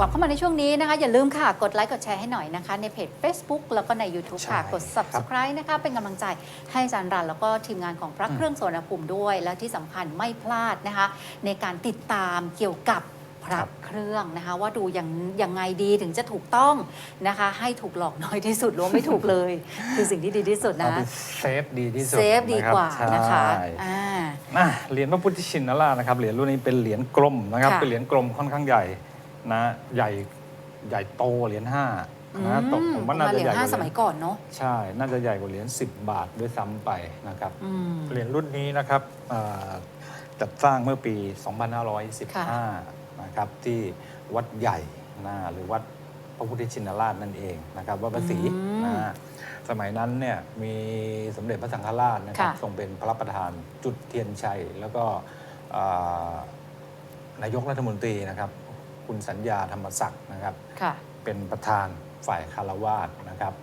กลับเข้ามาในช่วงนี้นะคะ อย่าลืมค่ะ กดไลค์กดแชร์ให้หน่อยนะคะ ในเพจ Facebook แล้วก็ใน YouTube ค่ะใช่กด Subscribe นะคะ เป็นกำลังใจให้อาจารย์รัน แล้วก็ทีมงานของพระอืมเครื่องสวนภูมิด้วย และที่สำคัญไม่พลาดนะคะ ในการติดตามเกี่ยวกับพระเครื่องนะคะ ว่าดูยังยังไงดีถึงจะถูกต้องนะคะ ให้ถูกหลอกน้อยที่สุดหรือว่าไม่ถูกเลย คือสิ่งที่ดีที่สุดเอานะ ไปเซฟดีที่สุดเซฟดีกว่ารับนะคะใช่อ่า อะเหรียญพระพุทธชินราชนะครับเหรียญรุ่นนี้เป็นเหรียญกลมนะครับค่ะ เป็นเหรียญกลมค่อนข้างใหญ่ นะใหญ่ใหญ่โตเหรียญห้านะตกผมว่าน่าเหจะรียใหญญ่กห้าว่าเหสรียญมัยก่อนเนาะใช่ น่าจะใหญ่กว่าเหรียญ10 บาทด้วยซ้ำไปนะครับ อืม เหรียญรุ่นนี้นะครับอ่าจัดสร้างเมื่อปี ค่ะ 2515 นะครับ ที่วัดใหญ่นะหรือวัดพระพุทธชินราชนั่นเองนะครับวัดพระศรีอืมนะสมัยนั้นเนี่ยมีสมเด็จพระสังฆราชนะครับค่ะ ทรงเป็นพระประธานจุดเทียนชัย แล้วก็อ่านายกรัฐมนตรีนะครับ คุณสัญญาธรรมศักดิ์นะครับ ค่ะ เป็นประธานฝ่ายคารวาสนะครับ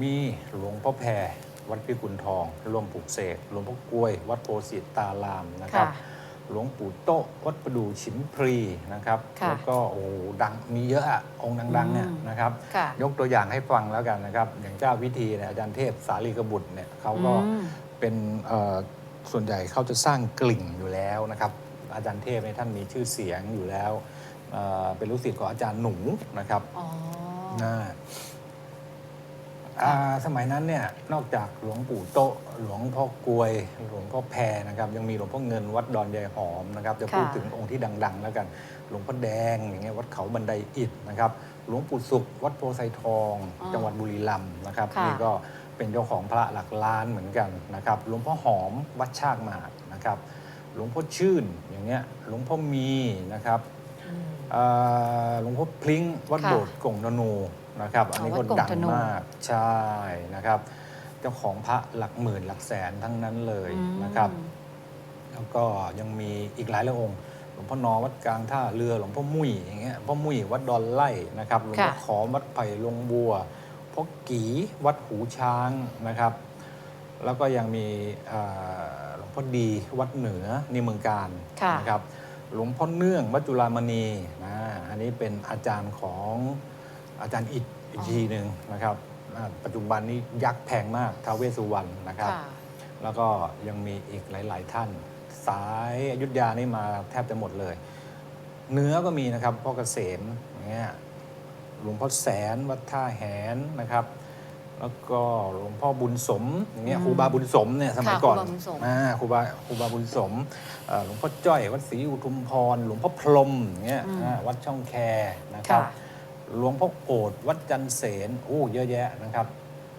มีหลวงพ่อแพรวัดพิกุลทองร่วมปลูกเสกหลวงพ่อกล้วย วัดโพสิตารามนะครับ ค่ะ หลวงปู่โต๊ะวัดประดู่ฉิมพรีนะครับ ค่ะแล้วก็โอ้โหดังมีเยอะอะองค์ดังๆเนี่ยอืม นะครับ ค่ะ ยกตัวอย่างให้ฟังแล้วกันนะครับ อย่างเจ้าวิธีเนี่ยอาจารย์เทพสาลีกบุตรเนี่ยเขาก็อืม เป็นเอ่อส่วนใหญ่เขาจะสร้างกลิ่งอยู่แล้วนะครับ อาจารย์เทพเนี่ยท่านมีชื่อเสียงอยู่แล้ว เอ่อเป็นลูกศิษย์ของอาจารย์หนูนะครับอ๋อ นะอ่าสมัยนั้นเนี่ยนอกจากหลวงปู่โตะหลวงพ่อกลวย หลวงพ่อแพรนะครับ ยังมีหลวงพ่อเงินวัดดอนยายหอมนะครับจะค่ะพูดถึงองค์ที่ดัง ๆ แล้วกัน หลวงพ่อแดงอย่างเงี้ยวัดเขาบันไดอิฐนะครับ หลวงปู่สุข วัดโพไซทอง อ๋อจังหวัดบุรีรัมย์นะครับค่ะ นี่ก็เป็นเจ้าของพระหลักล้านเหมือนกันนะครับ หลวงพ่อหอมวัดชากหมากนะครับ หลวงพ่อชื่นอย่างเงี้ยหลวงพ่อมีนะครับอืมอ่า หลวงพ่อพลิงวัดค่ะโบสถ์กงธนูนะครับ อันนี้อ๋อวัก็ดกงดังธนูมากใช่นะครับ เจ้าของพระหลักหมื่นหลักแสนทั้งนั้นเลยอืมนะครับ แล้วก็ยังมีอีกหลายหลายองค์หลวงพ่อนอวัดกลางท่าเรือหลวงพ่อมุ้ยอย่างเงี้ยพ่อมุ้ยวัดดอนไล่นะครับหลวงพ่อค่ะขอมวัดไผ่ลงบัวพ่อกีวัดหูช้างนะครับ แล้วก็ยังมีอ่าหลวงพ่อดีวัดเหนือนี่เมืองการค่ะนะครับ หลวงพ่อเนื่องวัดจุฬามณีนะอันนี้เป็นอาจารย์ของอาจารย์อิฐอีกทีหนึ่งนะครับอ่าปัจจุบันนี้ยักษ์แพงมากท้าวเวสสุวรรณนะครับ ค่ะ แล้วก็ยังมีอีกหลาย ๆ ท่าน สายอยุธยานี่มาแทบจะหมดเลย เนื้อก็มีนะครับพ่อเกษมอย่างเงี้ยหลวงพ่อแสนวัดท่าแหนนะครับ แล้วก็หลวงพ่อบุญสมอย่างเงี้ยอืมครูบาบุญสมเนี่ยสมัยค่ะก่อนครูบาบุญสม อ่าครูบาครูบาบุญสมเอ่อหลวงพ่อจ้อยวัดศรีอุทุมพร หลวงพ่อพรหมอย่างเงี้ยอืมอ่าวัดช่องแคนะครับค่ะหลวงพ่อโอดวัดจันเสนโอ้เยอะแยะนะครับ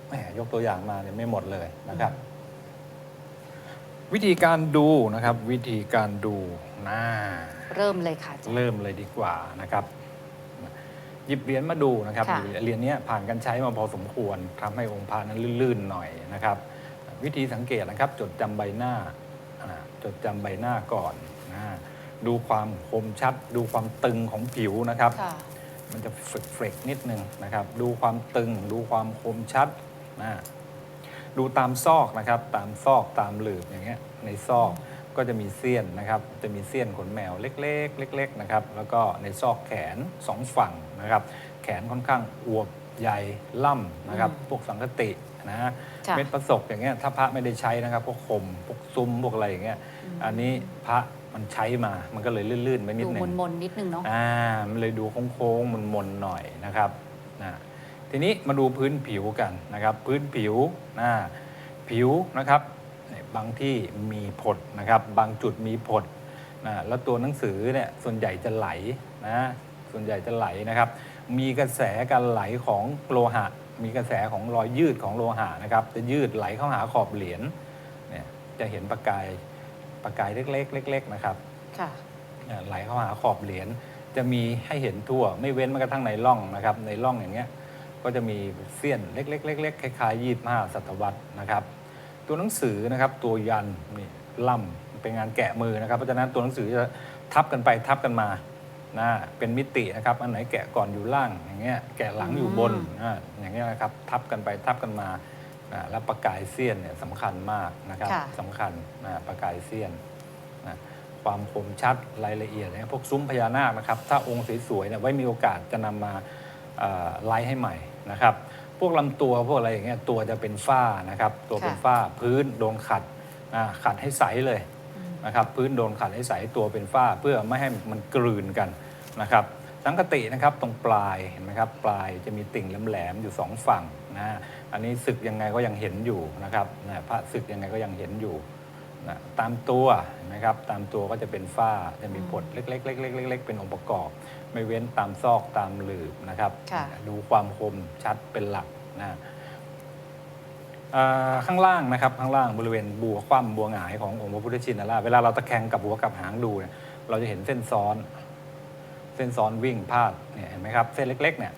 แหมยกตัวอย่างมาเนี่ยไม่หมดเลยนะครับ วิธีการดูนะครับ วิธีการดูน่าเริ่มเลยค่ะอาจารย์ เริ่มเลยดีกว่านะครับ หยิบเหรียญมาดูนะครับค่ะเหรียญเนี้ยผ่านการใช้มาพอสมควรทำให้องค์พระนั้นลื่นๆหน่อยนะครับ วิธีสังเกตนะครับ จดจำใบหน้าอ่าจดจำใบหน้าก่อนนะดูความคมชัด ดูความตึงของผิวนะครับ ค่ะ มันจะเฟรกๆนิดนึงนะครับ ดูความตึง ดูความคมชัดนะดูตามซอกนะครับ ตามซอกตามหลืบอย่างเงี้ยในซอก ก็จะมีเสี้ยนนะครับ จะมีเสี้ยนขนแมวเล็กๆเล็กๆนะครับ แล้วก็ในซอกแขนสองฝั่งนะครับ แขนค่อนข้างอวบใหญ่ล่ำนะครับอืมพวกสังคตินะค่ะเม็ดประสบอย่างเงี้ยถ้าพระไม่ได้ใช้นะครับพวกคมพวกซุ้มพวกอะไรอย่างเงี้ยอืมอันนี้พระมันใช้มา มันก็เลยลื่นๆไปนิดดูนึงมนๆนิดนึงเนาะ อ่ามันเลยดูโค้งๆมนๆหน่อยนะครับนะทีนี้มาดูพื้นผิวกันนะครับ พื้นผิวนะผิวนะครับเนี่ย บางที่มีผดนะครับ บางจุดมีผดนะแล้วตัวหนังสือเนี่ยส่วนใหญ่จะไหลนะส่วนใหญ่จะไหลนะครับ มีกระแสการไหลของโลหะ มีกระแสของรอยยืดของโลหะนะครับจะยืดไหลเข้าหาขอบเหรียญเนี่ยจะเห็นประกายประกายเล็กๆเล็ก ๆนะครับค่ะเอ่อไหลเข้าหาขอบเหรียญจะมีให้เห็นทั่ว ไม่เว้นแม้กระทั่งในร่องนะครับ ในร่องอย่างเงี้ยก็จะมีเสี้ยนเล็กๆเล็กๆคล้ายๆยี่ห้าศตวรรษนะครับ ตัวหนังสือนะครับตัวยันนี่ล่ำเป็นงานแกะมือนะครับ เพราะฉะนั้นตัวหนังสือจะทับกันไปทับกันมานะเป็นมิตินะครับอันไหนแกะก่อนอยู่ล่างอย่างเงี้ยแกะหลังอยู่บนอืมอ่าอย่างเงี้ยนะครับทับกันไปทับกันมาอ่าแล้วประกายเสี้ยนเนี่ยสำคัญมากนะครับค่ะ สำคัญนะประกายเสี้ยนนะคความคมชัดรายละเอียดนะพวกซุ้มพญานาคนะครับ ถ้าองค์สวยๆเนี่ยไว้มีโอกาสจะนำมาเอ่อไลฟ์ให้ใหม่นะครับพ วกลำตัวพวกอะไรอย่างเงี้ยตัวจะเป็นฝ้านะครับ ตัวเป็นค่ะฝ้าพื้นโดนขัดอ่าขัดให้ใสเลยนะครับ พื้นโดนขัดให้ใสตัวเป็นฝ้าเพื่อไม่ให้มันกลืนกันนะครับสังกตินะครับตรงปลายเห็นไหมครับปลายจะมีติ่งแหลมๆอยู่สองฝั่งนะอันนี้ศึกยังไงก็ยังเห็นอยู่นะครับนะพระศึกยังไงก็ยังเห็นอยู่ นะตามตัวเห็นไหมครับตามตัวก็จะเป็นฝ้าจะมีผดเล็กๆๆๆๆๆเป็นองค์ประกอบ ไม่เว้นตามซอกตามหลืบนะครับ ค่ะ ดูความคมชัดเป็นหลักนะอ่าข้างล่างนะครับข้างล่างบริเวณบัวคว่ำบัวหงายขององค์พระพุทธชินราชเวลาเราตะแคงกับหัวกับหางดูเนี่ยเราจะเห็นเส้นซ้อน เส้นซ้อนวิ่งพาดเนี่ยเห็นไหมครับ เส้นเล็ก ๆ เนี่ย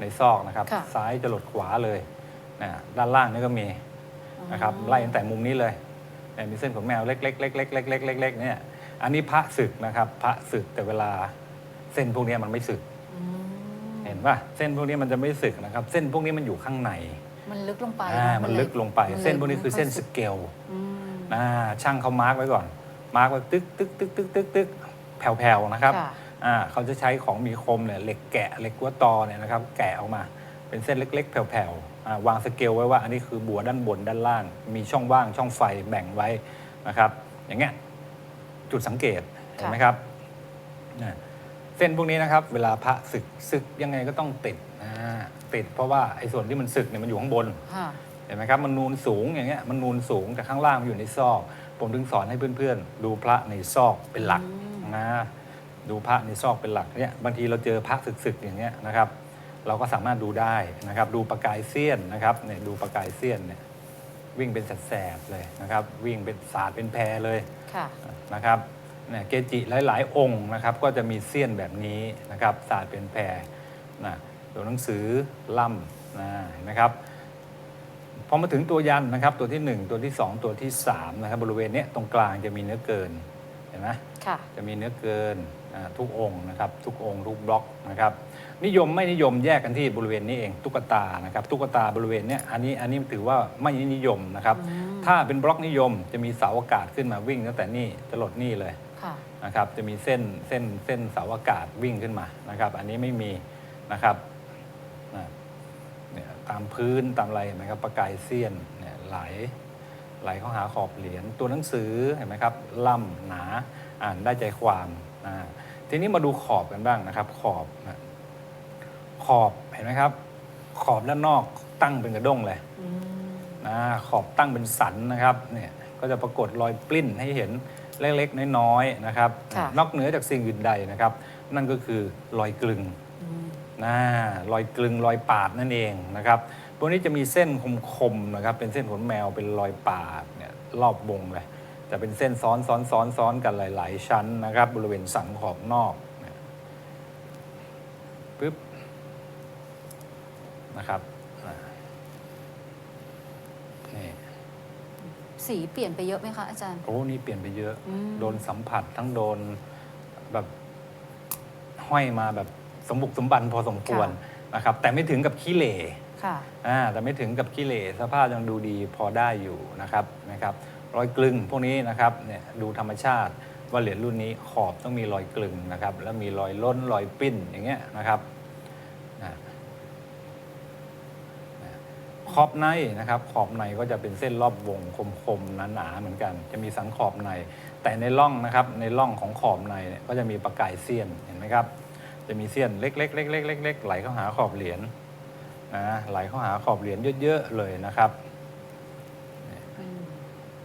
ในซอกนะครับ ค่ะ ซ้ายจะหลดขวาเลยนะด้านล่างนี่ก็มีนะครับไล่ตั้งแต่มุมนี้เลยเนี่ย มีเส้นขนแมวเล็กๆเล็กๆเล็กๆเล็กๆเล็กๆเนี่ยอันนี้พระศึกนะครับพระศึกแต่เวลาเส้นพวกเนี้ยมันไม่ศึก อืมเห็นป่ะเส้นพวกนี้มันจะไม่สึกนะครับ เส้นพวกนี้มันอยู่ข้างในมันลึกลงไปอ่าเอะมันเยลึกลงไป มัเส้นพวกนี้คือเส้นไม่สยสึกเกลอืมอ่าช่างเขามาร์กไว้ก่อน มาร์กไว้ตึกตึกตึกตึกตึกตึกแผ่วๆนะครับค่ะอ่าเขาจะใช้ของมีคมเนี่ยเหล็กแกะเหล็กกัวตอเนี่ยนะครับ แกะออกมา เป็นเส้นเล็ก ๆ แผ่วๆอ่า วางสเกลไว้ว่าอันนี้คือบัวด้านบนด้านล่าง มีช่องว่างช่องไฟแบ่งไว้นะครับ อย่างเงี้ยจุดสังเกตเห็นไหมครับอ่าเส้นพวกนี้นะครับ เวลาพระศึกศึกยังไงก็ต้องติดอ่าติดเพราะว่าไอ้ส่วนที่มันศึกเนี่ยมันอยู่ข้างบนค่ะเห็นไหมครับมันนูนสูงอย่างเงี้ยมันนูนสูงแต่ข้างล่างมันอยู่ในซอก ผมถึงสอนให้เพื่อนๆ ดูพระในซอกเป็นหลักอืมนะดูพระในซอกเป็นหลักเนี่ยบางทีเราเจอพระศึกๆอย่างเงี้ยนะครับ เราก็สามารถดูได้นะครับดูประกายเสี้ยนนะครับเนี่ยดูประกายเสี้ยนเนี่ยวิ่งเป็นแสบๆเลยนะครับ วิ่งเป็นสาดเป็นแพรเลยค่ะนะครับเนี่ยเกจิหลาย ๆ องค์นะครับ ก็จะมีเสี้ยนแบบนี้นะครับสาดเป็นแพรนะตัวหนังสือล่ำนะเห็นไหมครับพอมาถึงตัวยันนะครับ ตัวที่ 1 ตัวที่ 2 ตัวที่3นะครับบริเวณเนี้ยตรงกลางจะมีเนื้อเกิน เห็นไหมค่ะจะมีเนื้อเกินอ่าทุกองค์นะครับทุกองค์ทุกบล็อกนะครับนิยมไม่นิยมแยกกันที่บริเวณนี้เองตุ๊กตานะครับตุ๊กตาบริเวณเนี้ยอันนี้อันนี้ถือว่าไม่นิยมนะครับอืมถ้าเป็นบล็อกนิยมจะมีเสาอากาศขึ้นมาวิ่งตั้งแต่นี่จะหลดนี่เลยค่ะนะครับจะมีเส้นเส้นเส้นเสาอากาศวิ่งขึ้นมานะครับ อันนี้ไม่มีนะครับนะเนี่ยตามพื้นตามอะไรเห็นไหมครับประกายเสี้ยนเนี่ยไหล ไหลเข้าหาขอบเหรียญตัวหนังสือเห็นไหมครับล่ำหนาอ่านได้ใจความอ่าทีนี้มาดูขอบกันบ้างนะครับ ขอบนะขอบเห็นไหมครับ ขอบด้านนอกตั้งเป็นกระด้งเลยอืมนะขอบตั้งเป็นสันนะครับเนี่ยก็จะปรากฏรอยปลิ้นให้เห็นเล็กๆน้อยๆนะครับค่ะนอกเหนือจากสิ่งอื่นใดนะครับ นั่นก็คือรอยกลึงอืมนะรอยกลึงรอยปาดนั่นเองนะครับ พวกนี้จะมีเส้นคมๆนะครับ เป็นเส้นขนแมวเป็นรอยปาดเนี่ยรอบวงเลยจะเป็นเส้นซ้อนซ้อนซ้อนซ้อนกันหลาย ๆ ชั้นนะครับ บริเวณสันขอบนอกเนี่ยปึ๊บนะครับอ่านี่สีเปลี่ยนไปเยอะไหมคะอาจารย์ โอ้นี่เปลี่ยนไปเยอะอืมโดนสัมผัสทั้งโดนแบบห้อยมาแบบสมบุกสมบันพอสมควรนะครับ แต่ไม่ถึงกับขี้เหร่ ค่ะอ่าแต่ไม่ถึงกับขี้เหร่สภาพยังดูดีพอได้อยู่นะครับนะครับรอยกลึงพวกนี้นะครับเนี่ยดูธรรมชาติว่าเหรียญรุ่นนี้ขอบต้องมีรอยกลึงนะครับ แล้วมีรอยล้นรอยปิ้นอย่างเงี้ยนะครับขอบในนะครับ ขอบในก็จะเป็นเส้นรอบวงคมๆหนาๆเหมือนกัน จะมีสันขอบใน แต่ในร่องนะครับในร่องของขอบในก็จะมีประกายเสี้ยนเห็นไหมครับ จะมีเสี้ยนเล็กๆเล็กๆๆไหลเข้าหาขอบเหรียญ นะไหลเข้าหาขอบเหรียญเยอะๆเลยนะครับอืม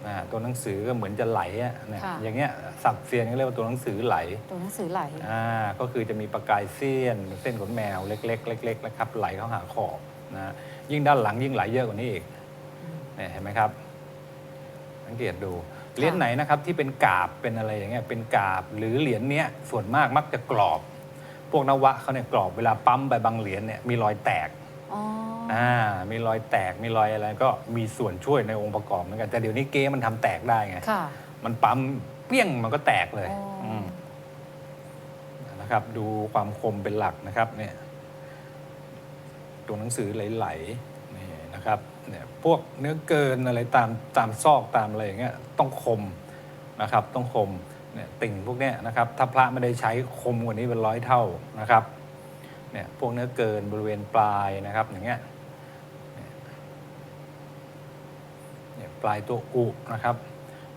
อ่าตัวหนังสือก็เหมือนจะไหลอะเนี่ยค่ะ อย่างเงี้ยสับเซียนก็เรียกว่าตัวหนังสือไหลตัวหนังสือไหล อ่าก็คือจะมีประกายเสี้ยนเส้นขนแมวเล็กๆเล็กๆนะครับไหลเข้าหาขอบนะยิ่งด้านหลังยิ่งไหลเยอะกว่านี้อีกเนี่ยเห็นไหมครับสังเกตดูเหรียญไหนนะครับที่เป็นกาบเป็นอะไรอย่างเงี้ยเป็นกาบหรือเหรียญเนี้ยส่วนมากมักจะกรอบ พวกนวะเขาเนี่ยกรอบเวลาปั๊มไปบางเหรียญเนี่ยมีรอยแตก อ๋ออ่ามีรอยแตกมีรอยอะไรก็มีส่วนช่วยในองค์ประกอบเหมือนกันแต่เดี๋ยวนี้เก๊มันทำแตกได้ไง ค่ะ มันปั๊มเปี้ยงมันก็แตกเลยอ๋ออื มนะครับ ดูความคมเป็นหลักนะครับ เนี่ยตัวหนังสือไหลๆนี่นะครับ เนี่ยพวกเนื้อเกินอะไรตามตามซอกตามอะไรอย่างเงี้ยต้องคมนะครับ ต้องคมเนี่ยติ่งพวกเนี้ยนะครับ ถ้าพระไม่ได้ใช้คมกว่านี้เป็นร้อยเท่านะครับ เนี่ยพวกเนื้อเกินบริเวณปลายนะครับอย่างเงี้ยเนี่ยปลายตัวอุนะครับ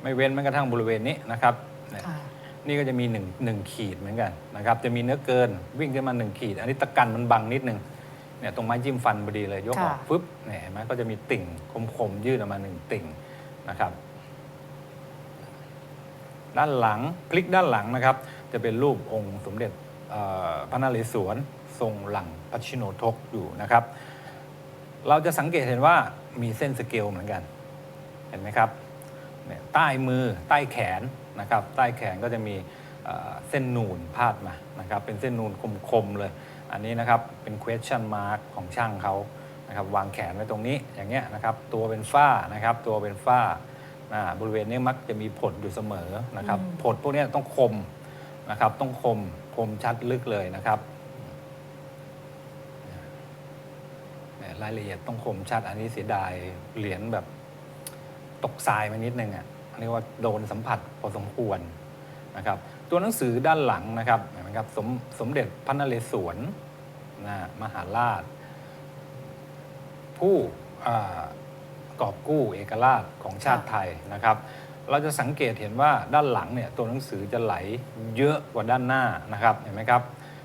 ไม่เว้นแม้กระทั่งบริเวณนี้นะครับเนี่ยค่ะนี่ก็จะมีหนึ่งหนึ่งขีดเหมือนกันนะครับจะมีเนื้อเกินวิ่งขึ้นมาหนึ่งขีด อันนี้ตะกันมันบังนิดนึงเนี่ยตรงไม้จิ้มฟันพอดีเลยยกออกค่ะฟึบเนี่ยเห็นไหมก็จะมีติ่งคมๆยื่นออกมาหนึ่งติ่งนะครับ ด้านหลังพลิกด้านหลังนะครับ จะเป็นรูปองค์สมเด็จเอ่อพระนเรศวร ทรงหลังปัชชิโนทกอยู่นะครับ เราจะสังเกตเห็นว่ามีเส้นสเกลเหมือนกัน เห็นไหมครับเนี่ยใต้มือใต้แขนนะครับ ใต้แขนก็จะมีเอ่อเส้นนูนพาดมานะครับ เป็นเส้นนูนคมๆเลย อันนี้นะครับเป็น question mark ของช่างเขานะครับวางแขนไว้ตรงนี้อย่างเงี้ยนะครับตัวเป็นฝ้านะครับตัวเป็นฝ้าอ่าบริเวณนี้มักจะมีผดอยู่เสมอนะครับอืมผดพวกเนี้ยต้องคมนะครับต้องคมคมชัดลึกเลยนะครับเนี่ย รายละเอียดต้องคมชัดอันนี้เสียดายเหรียญแบบตกทรายมานิดนึงอะเรียกว่าโดนสัมผัสพอสมควรนะครับ ตัวหนังสือด้านหลังนะครับเห็นไหมครับสมสมเด็จพระนเรศวรนะมหาราช ผู้กอบกู้เอกราชของชาติไทยนะครับ เราจะสังเกตเห็นว่าด้านหลังเนี่ยตัวหนังสือจะไหลเยอะกว่าด้านหน้านะครับเห็นไหมครับ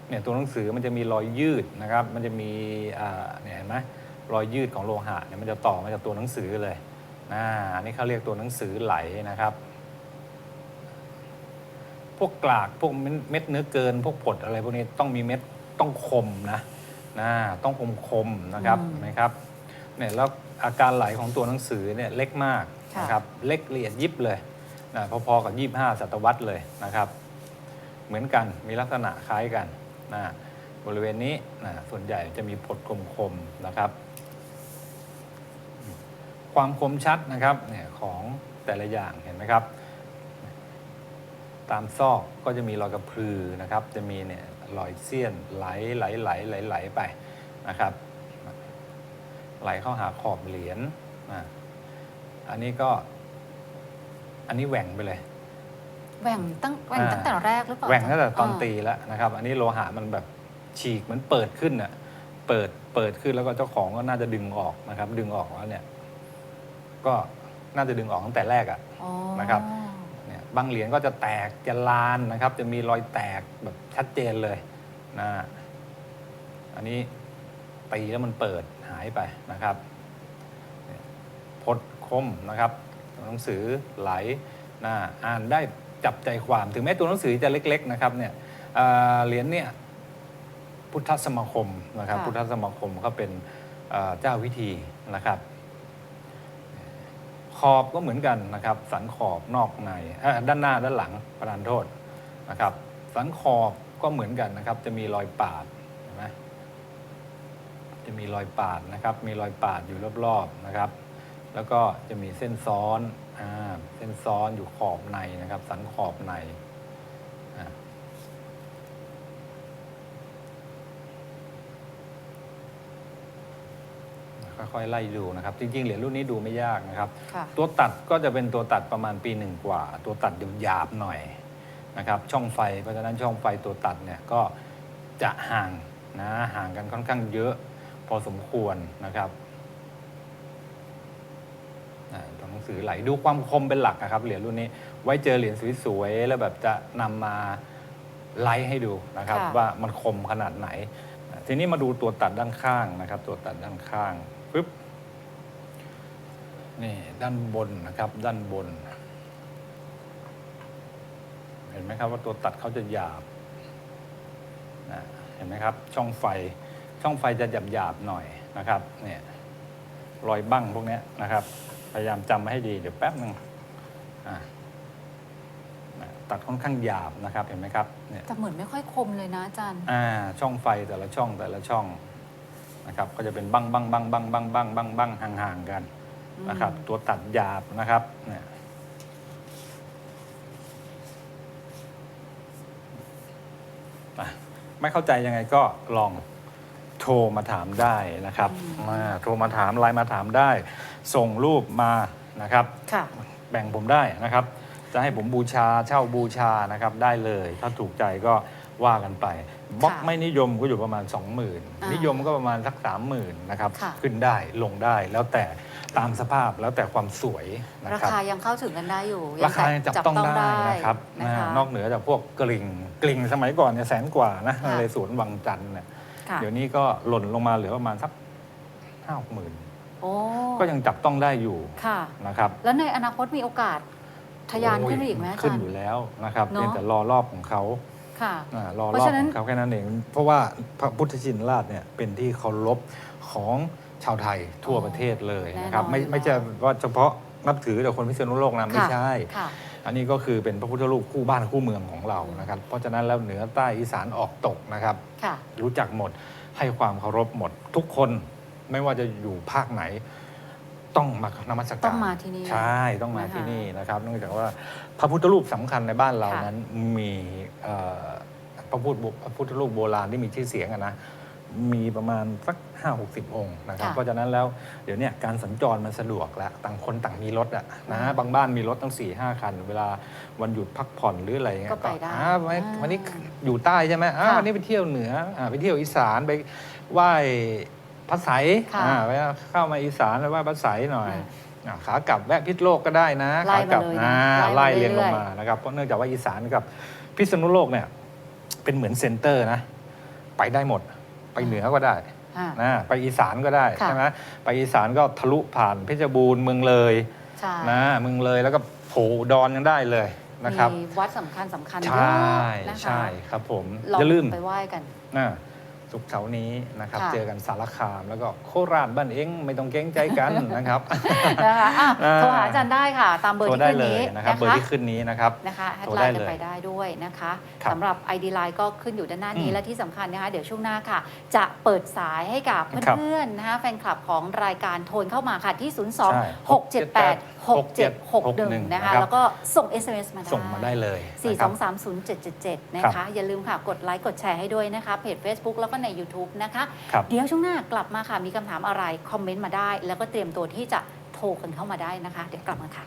เนี่ยตัวหนังสือมันจะมีรอยยืดนะครับ มันจะมีอ่าเนี่ยเห็นไหมรอยยืดของโลหะเนี่ยมันจะต่อมาจากตัวหนังสือเลยอ่าอันนี้เขาเรียกตัวหนังสือไหลนะครับ พวกกลากพวกเม็ดเม็ดเนื้อเกิน พวกผดอะไรพวกนี้ต้องมีเม็ดต้องคมนะนะต้องคมคมๆนะครับอืมเห็นไหมครับเนี่ยแล้วอาการไหลของตัวหนังสือเนี่ยเล็กมากค่ะนะครับเล็กละเอียดยิบเลยนะพอๆกับ 25 ศตวรรษเลยนะครับ เหมือนกันมีลักษณะคล้ายกัน นะบริเวณนี้นะส่วนใหญ่จะมีผดคมๆนะครับ ความคมชัดนะครับเนี่ยของแต่ละอย่างเห็นไหมครับ ตามซอกก็จะมีรอยกระพือนะครับ จะมีเนี่ยรอยเสี้ยนไหลไหลไหลไหลไหลไปนะครับ ไหลเข้าหาขอบเหรียญอ,อันนี้ก็อันนี้แหว่งไปเลย แหว่งตั้งแหว่งอ่า ตั้งแต่แรกหรือเปล่าแหว่งตั้งแต่ตอนาตีแล้วนะครับ อันนี้โลหะมันแบบฉีกเหมือนเปิดขึ้นอะ เปิดเปิดขึ้นแล้วก็เจ้าของก็น่าจะดึงออกนะครับ ดึงออกแล้วเนี่ย ก็น่าจะดึงออกตั้งแต่แรกอะ อ๋อนะครับ เนี่ยบางเหรียญก็จะแตกจะลานนะครับ จะมีรอยแตกแบบชัดเจนเลยนะอันนี้ตีแล้วมันเปิดหายไปนะครับเนี่ยพดคมนะครับตัวหนังสือไหลนะอ่านได้ จับใจความ ถึงแม้ตัวหนังสือจะเล็ก ๆ นะครับเนี่ยเอ่อเหรียญเนี่ยพุทธสมาคมนะครับค่ะพุทธสมาคมเขาเป็นเอ่อเจ้าวิธีนะครับ ขอบก็เหมือนกันนะครับ สันขอบนอกในเอ่อด้านหน้าด้านหลังประธานโทษนะครับ สันขอบก็เหมือนกันนะครับ จะมีรอยปาดเห็นไหมจะมีรอยปาดนะครับ มีรอยปาดอยู่รอบๆนะครับ แล้วก็จะมีเส้นซ้อนอ่า เส้นซ้อนอยู่ขอบในนะครับ สันขอบในอ่าค่อยๆไล่ดูนะครับ จริง ๆ เหรียญรุ่นนี้ดูไม่ยากนะครับค่ะตัวตัดก็จะเป็นตัวตัดประมาณปีหนึ่งกว่า ตัวตัดหยาบๆหน่อยนะครับ ช่องไฟเพราะฉะนั้นช่องไฟตัวตัดเนี่ยก็จะห่างนะห่างกันค่อนข้างเยอะพอสมควรนะครับ อ่าตัวหนังสือไหลดูความคมเป็นหลักนะครับเหรียญรุ่นนี้ไว้เจอเหรียญสวยๆแล้วแบบจะนำมาไลท์ให้ดูนะครับ ค่ะ ว่ามันคมขนาดไหน ทีนี้มาดูตัวตัดด้านข้างนะครับ ตัวตัดด้านข้างปึ๊บนี่ด้านบนนะครับ ด้านบน เห็นไหมครับว่าตัวตัดเขาจะหยาบนะเห็นไหมครับ ช่องไฟ ช่องไฟจะหยาบหยาบๆหน่อยนะครับ เนี่ยรอยบั้งพวกเนี้ยนะครับ พยายามจำมาให้ดีเดี๋ยวแป๊บหนึ่งอะนะตัดค่อนข้างหยาบนะครับเห็นไหมครับเนี่ยแต่เหมือนไม่ค่อยคมเลยนะอาจารย์อ่าช่องไฟแต่ละช่องแต่ละช่องนะครับก็จะเป็นบั้งบั้งบั้งบั้งบั้งบั้งบั้งบั้งห่างๆกันนะครับ ตัวตัดหยาบนะครับเนี่ยอะไม่เข้าใจยังไงก็ลอง โทรมาถามได้นะครับอืมมาโทรมาถามไลน์มาถามได้ ส่งรูปมานะครับ ค่ะ แบ่งผมได้นะครับ จะให้ผมบูชาเช่าบูชานะครับได้เลย ถ้าถูกใจก็ว่ากันไปบล็อกค่ะไม่นิยมก็อยู่ประมาณ 20,000อ่านินิยมก็ประมาณสัก 30,000นะครับค่ะ ขึ้นได้ลงได้แล้วแต่ตามสภาพแล้วแต่ความสวยนะราครับ คายังเข้าถึงกันได้อยู่ราคายังจับต้องได้นะครับนะนะคะนอกเหนือจากพวกกลิ่งกลิ่งสมัยก่อนเนี่ยแสนกว่านะค่ะอะไรสวนวังจันทร์เนี่ย ค่ะ เดี๋ยวนี้ก็หล่นลงมาเหลือประมาณสักห้าหมื่นโอ้ก็ยังจับต้องได้อยู่ค่ะ นะครับแล้วในอนาคตมีโอกาสทะยานขึ้นไปอีกไหมอาขึ้นจารอย์ ยู่แล้วนะครับเนอะ เพียงแต่รอรอบของเขาค่ะ อ่ารอเพรราะอบฉะนั้ขน องเขาแค่นั้นเอง เพราะว่าพระพุทธชินราชเนี่ยเป็นที่เคารพของชาวไทยทั่วประเทศเลยนะครับแน่นอนไม่อยู่ไม่ใช่ว่าเฉพาะนับถือแต่คนพิษณุโลกนะไม่ค่ะ ใช่ ค่ะ อันนี้ก็คือเป็นพระพุทธรูปคู่บ้านคู่เมืองของเรานะครับ เพราะฉะนั้นแล้วเหนือใต้อีสานออกตกนะครับ ค่ะ รู้จักหมดให้ความเคารพหมด ทุกคนไม่ว่าจะอยู่ภาคไหน ต้องมานมัสการต้องมาที่นี่ใช่ต้องมานะคะที่นี่นะครับเนื่องจากว่าพระพุทธรูปสำคัญในบ้านเราค่ะ นั้นมีเอ่อพระพุทธพระพุทธรูปโบราณที่มีชื่อเสียงอะนะมีประมาณสัก ห้าหกสิบองค์นะครับค่ะ เพราะฉะนั้นแล้วเดี๋ยวเนี้ยการสัญจรมันสะดวกแล้วต่างคนต่างมีรถอะนะบางบ้านมีรถตั้ง4ี่ห้าคัน เวลาวันหยุดพักผ่อนหรืออะไรเงี้ยก็ไปได้อ่าวันนี้อ่าวันนี้อยู่ใต้ใช่ไหมอ่าค่ะวันนี้ไปเที่ยวเหนืออ่าไปเที่ยวอีสานไปไหว้พระไสยค่ะอ่าไปเข้ามาอีสานไปไหว้พระไสยหน่อยอ่าอ่าขากลับแวะพิษโลกก็ได้นะไล่ขากลัมาเลยนะอ่าไล่ไล่มาเรียงลเรื่งอยๆ มานะครับเพราะเนื่องจากว่าอีสานกับพิษณุโลกเนี่ยเป็นเหมือนเซ็นเตอร์นะ ไปได้หมด ไปเหนือก็ได้ อ่านะไปอีสานก็ได้ค่ะ ใช่ไหมไปอีสานก็ทะลุผ่านเพชรบูรณ์เมืองเลยใช่นะเมืองเลยแล้วก็โผล่อุดอนยังได้เลยนะครับ มีวัดสำคัญสำคัญใชเยอะ่นะคะใช่ครับผมลองอย่าลืมไปไหว้กันนะ สุกร์เสาร์นี้นะครับค่ะ เจอกันสารคาม แล้วก็โคราชบ้านเองไม่ต้องเกรงใจกันนะครับ นะคะอะอ่า โทรหาอาจารย์ได้ค่ะ ตามเบอร์โทรที่ได้ขึ้นเลยนี้นะครับนะเบอร์คะที่ขึ้นนี้นะครับ นะคะแอดโทรไลได้น์กันเลยไปได้ด้วยนะคะครับสำหรับ ID Line ก็ขึ้นอยู่ด้านหน้านี้อืมและที่สำคัญนะคะ เดี๋ยวช่วงหน้าค่ะ จะเปิดสายให้กับครับเพื่อนๆนะคะแฟนคลับของรายการโทรเข้ามาค่ะที่ใช่02 678 6761 นะคะแล้วก็ส่ง SMS มาได้ ส่งมาได้เลย4นะครับ2 3 0 7 7 7 นะครัคะ บอย่าลืมค่ะ กดไลค์ กดแชร์ให้ด้วยนะคะ เพจ Facebook แล้วก็ใน YouTube นะคะ ครับ เดี๋ยวช่วงหน้ากลับมาค่ะ มีคำถามอะไร คอมเมนต์มาได้ แล้วก็เตรียมตัวที่จะโทรกันเข้ามาได้นะคะ เดี๋ยวกลับมาค่ะ